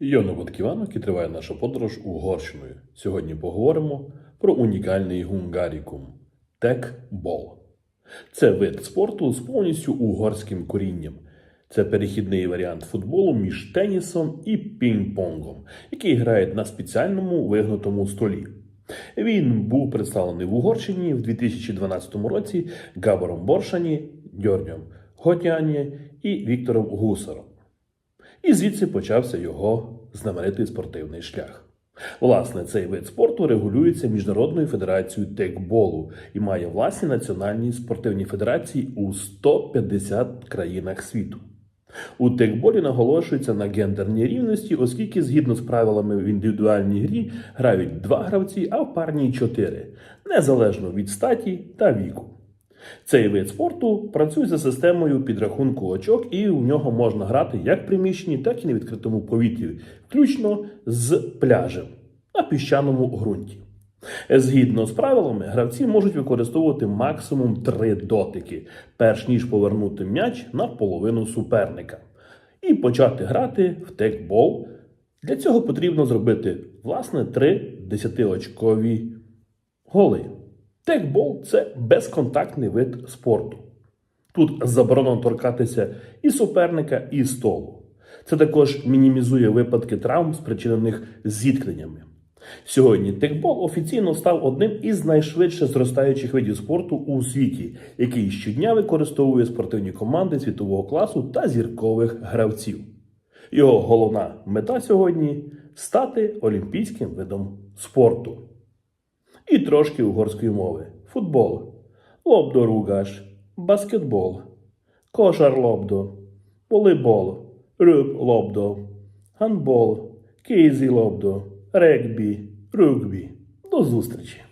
Йоно Батківанок і триває наша подорож Угорщиною. Сьогодні поговоримо про унікальний гунгарікум текбол. Це вид спорту з повністю угорським корінням. Це перехідний варіант футболу між тенісом і пінг-понгом, який грають на спеціальному вигнутому столі. Він був представлений в Угорщині в 2012 році Габором Боршані, Дьорньом Готяні і Віктором Гусаром. І звідси почався його знаменитий спортивний шлях. Власне, цей вид спорту регулюється Міжнародною федерацією текболу і має власні національні спортивні федерації у 150 країнах світу. У текболі наголошується на гендерній рівності, оскільки згідно з правилами в індивідуальній грі грають два гравці, а в парній чотири, незалежно від статі та віку. Цей вид спорту працює за системою підрахунку очок, і у нього можна грати як в приміщенні, так і на відкритому повітрі, включно з пляжем на піщаному ґрунті. Згідно з правилами, гравці можуть використовувати максимум три дотики, перш ніж повернути м'яч на половину суперника, і почати грати в текбол. Для цього потрібно зробити власне три десятиочкові голи. Текбол це безконтактний вид спорту. Тут заборонено торкатися і суперника, і столу. Це також мінімізує випадки травм, спричинених зіткненнями. Сьогодні текбол офіційно став одним із найшвидше зростаючих видів спорту у світі, який щодня використовує спортивні команди світового класу та зіркових гравців. Його головна мета сьогодні стати олімпійським видом спорту. І трошки угорської мови: футбол, лобдоругаш, баскетбол, кошар лобдо, волейбол, руб лобдо, гандбол, кейзі лобдо, регбі, рugбі. До зустрічі!